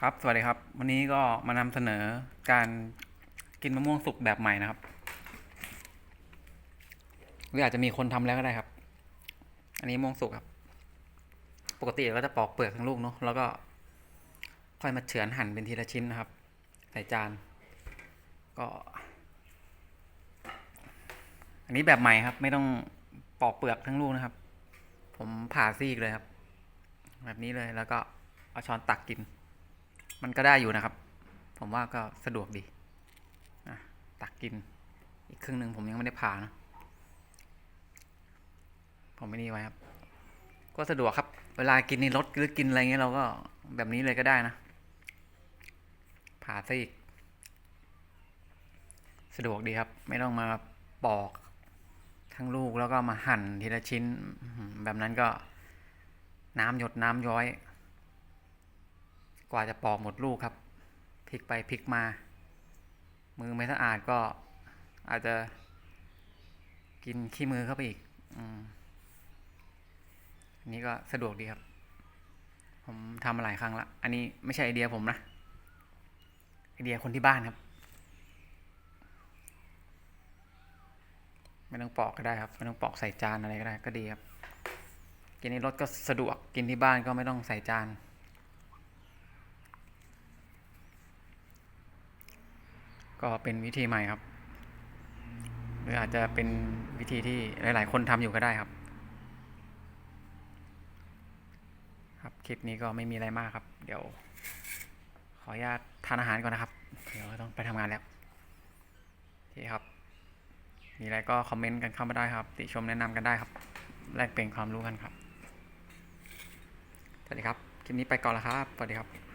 ครับ สวัสดีครับ วันนี้ก็มานำเสนอการกินมะม่วงสุกแบบใหม่นะครับ หรืออาจจะมีคนทำแล้วก็ได้ครับ อันนี้มะม่วงสุกครับ ปกติเราก็จะปอกเปลือกทั้งลูกเนาะ แล้วก็ค่อยมาเฉือนหั่นเป็นทีละชิ้นนะครับ ใส่จาน ก็ อันนี้แบบใหม่ครับ ไม่ต้องปอกเปลือกทั้งลูกนะครับ ผมผ่าซีกเลยครับ แบบนี้เลย แล้วก็เอาช้อนตักกิน มันก็ได้อยู่นะครับ ผมว่าก็สะดวกดีนะตักกิน อีกครึ่งหนึ่งผมยังไม่ได้ผ่านะ ผมไม่นี่ไว้ครับ ก็สะดวกครับ เวลากินในรถหรือกินอะไรเงี้ยเราก็แบบนี้เลยก็ได้นะ ผ่าซะอีก สะดวกดีครับ ไม่ต้องมาปอกทั้งลูกแล้วก็มาหั่นทีละชิ้น แบบนั้นก็น้ำหยดน้ำย้อย ว่าจะปอกหมดลูกครับพลิกไปพลิกมา มือไม่สะอาดก็อาจจะกินขี้มือเข้าไปอีกอืมอันนี้ก็สะดวกดีครับ ผมทำมาหลายครั้งละ อันนี้ไม่ใช่ไอเดียผมนะ ไอเดียคนที่บ้านครับ ไม่ต้องปอกก็ได้ครับ ไม่ต้องปอกใส่จานอะไรก็ได้ก็ดีครับ กินในรถก็สะดวก กินที่บ้านก็ไม่ต้องใส่จาน ก็เป็นวิธีใหม่ครับ หรืออาจจะเป็นวิธีที่หลาย ๆ คนทำอยู่ก็ได้ครับ ครับคลิปนี้ก็ไม่มีอะไรมากครับ เดี๋ยว ขออนุญาตทานอาหารก่อนนะครับ เดี๋ยวต้องไปทำงานแล้วโอเครับ มีอะไรก็คอมเมนต์กันเข้ามาได้ครับ ติชมแนะนำกันได้ครับ แลกเปลี่ยนความรู้กันครับ สวัสดีครับ คลิปนี้ไปก่อนแล้วครับ สวัสดีครับ